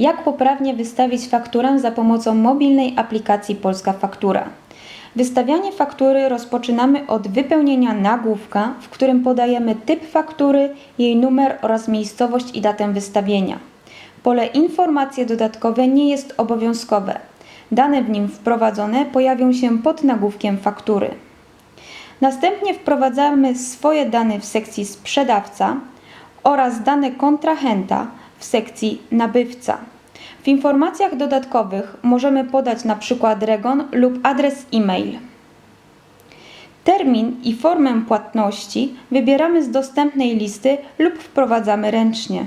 Jak poprawnie wystawić fakturę za pomocą mobilnej aplikacji Polska Faktura? Wystawianie faktury rozpoczynamy od wypełnienia nagłówka, w którym podajemy typ faktury, jej numer oraz miejscowość i datę wystawienia. Pole Informacje dodatkowe nie jest obowiązkowe. Dane w nim wprowadzone pojawią się pod nagłówkiem faktury. Następnie wprowadzamy swoje dane w sekcji sprzedawca oraz dane kontrahenta w sekcji nabywca. W informacjach dodatkowych możemy podać przykład REGON lub adres e-mail. Termin i formę płatności wybieramy z dostępnej listy lub wprowadzamy ręcznie.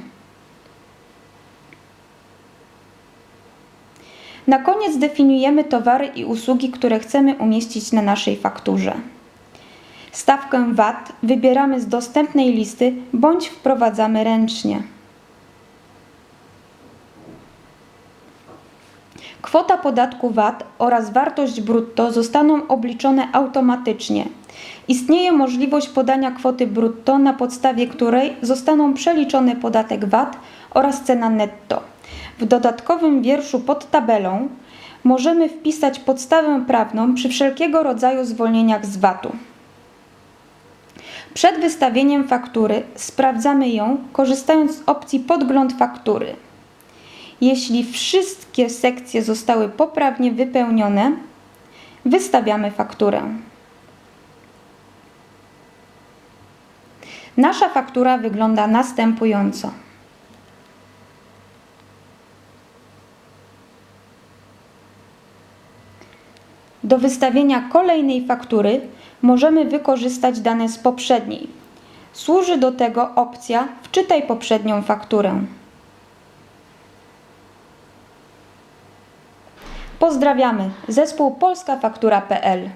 Na koniec definiujemy towary i usługi, które chcemy umieścić na naszej fakturze. Stawkę VAT wybieramy z dostępnej listy bądź wprowadzamy ręcznie. Kwota podatku VAT oraz wartość brutto zostaną obliczone automatycznie. Istnieje możliwość podania kwoty brutto, na podstawie której zostaną przeliczone podatek VAT oraz cena netto. W dodatkowym wierszu pod tabelą możemy wpisać podstawę prawną przy wszelkiego rodzaju zwolnieniach z VAT-u. Przed wystawieniem faktury sprawdzamy ją, korzystając z opcji Podgląd faktury. Jeśli wszystkie sekcje zostały poprawnie wypełnione, wystawiamy fakturę. Nasza faktura wygląda następująco. Do wystawienia kolejnej faktury możemy wykorzystać dane z poprzedniej. Służy do tego opcja Wczytaj poprzednią fakturę. Pozdrawiamy. Zespół polskafaktura.pl